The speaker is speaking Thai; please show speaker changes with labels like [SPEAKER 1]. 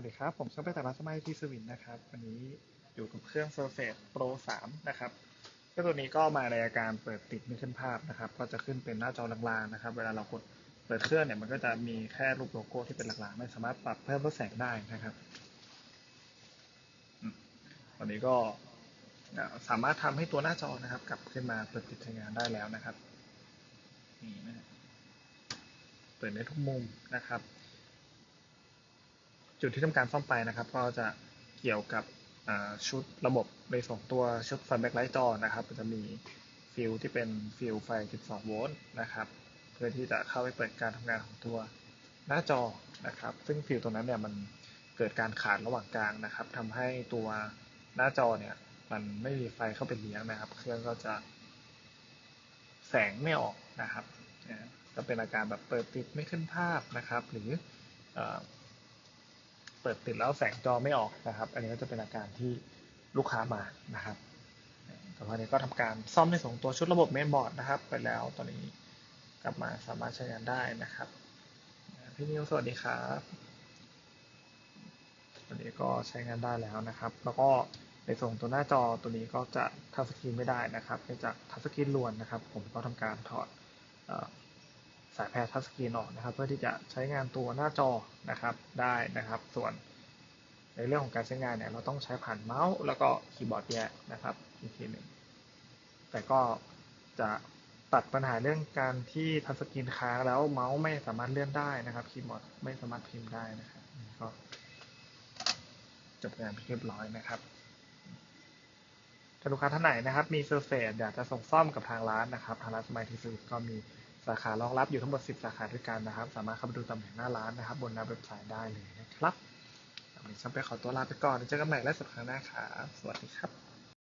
[SPEAKER 1] วัสดีครับ ผมช่างไปแต่ละสมัยที่สวินนะครับ วันนี้อยู่กับเครื่อง Surface Pro 3 นะครับก็ตัวนี้ก็มาในอาการเปิดติดไม่ขึ้นภาพนะครับ ก็จะขึ้นเป็นหน้าจอลางๆนะครับ เวลาเรากดเปิดเครื่องเนี่ยมันก็จะมีแค่รูปโลโก้ที่เป็นหลักๆ ไม่สามารถปรับเพิ่มลดแสงได้นะครับอืมตอนนี้ก็สามารถทำให้ตัวหน้าจอนะครับ กลับขึ้นมาเปิดติดใช้งานได้แล้วนะครับนี่นะฮะเปิดได้ทุกมุมนะครับ จุดที่ทำการซ่อมไปนะครับ ก็จะเกี่ยวกับชุดระบบในส่งตัวชุดไฟแบ็คไลท์จอนะครับจะมีฟิลที่เป็นฟิลไฟ 12 โวลต์นะครับ เพื่อที่จะเข้าไปเปิดการทำงานของตัวหน้าจอนะครับ ซึ่งฟิลตรงนั้นเนี่ยมันเกิดการขาดระหว่างกลางนะครับทำให้ตัวหน้าจอเนี่ยมันไม่มีไฟเข้าไปเลี้ยงนะครับ เครื่องก็จะ แสงไม่ออกนะครับก็เป็นอาการแบบเปิดติดไม่ขึ้นภาพนะครับ หรือ ปิดติดแล้วแสงจอไม่ออกนะครับ อันนี้ก็จะเป็นอาการที่ลูกค้ามานะครับแต่ตอนนี้ก็ทำการซ่อมในส่งตัวชุดระบบเมนบอร์ดนะครับ ไปแล้วตอนนี้กลับมาสามารถใช้งานได้นะครับพี่นิวสวัสดีครับตอนนี้ก็ใช้งานได้แล้วนะครับ แล้วก็ในส่งตัวหน้าจอตัวนี้ก็จะทัชสกรีนไม่ได้นะครับเนื่องจากทัชสกรีนล้วนนะครับ ผมก็ทำการถอด สายแพรทัชสกรีนออกนะครับ เพื่อที่จะใช้งานตัวหน้าจอนะครับได้นะครับ ส่วนในเรื่องของการใช้งานเนี่ยเราต้องใช้ผ่านเมาส์แล้วก็คีย์บอร์ดแยกนะครับอีกทีหนึ่งแต่ก็จะตัดปัญหาเรื่องการที่ทัชสกรีนค้างแล้วเมาส์ไม่สามารถเลื่อนได้นะครับคีย์บอร์ดไม่สามารถพิมพ์ได้นะครับก็จบงานเรียบร้อยนะครับถ้าลูกค้าท่านไหนนะครับ มีเซอร์เฟสอยากจะส่งซ่อมกับทางร้านนะครับทางร้านสมัยทีสุดก็มี สาขารองรับอยู่ทั้งหมด 10 สาขาด้วยกันนะครับ สามารถเข้าไปดูตำแหน่งหน้าร้านนะครับ บนหน้าเว็บไซต์ได้เลยนะครับวันนี้ฉันไปขอตัวลาไปก่อนเจอกันใหม่และสัปดาห์หน้าครับสวัสดีครับ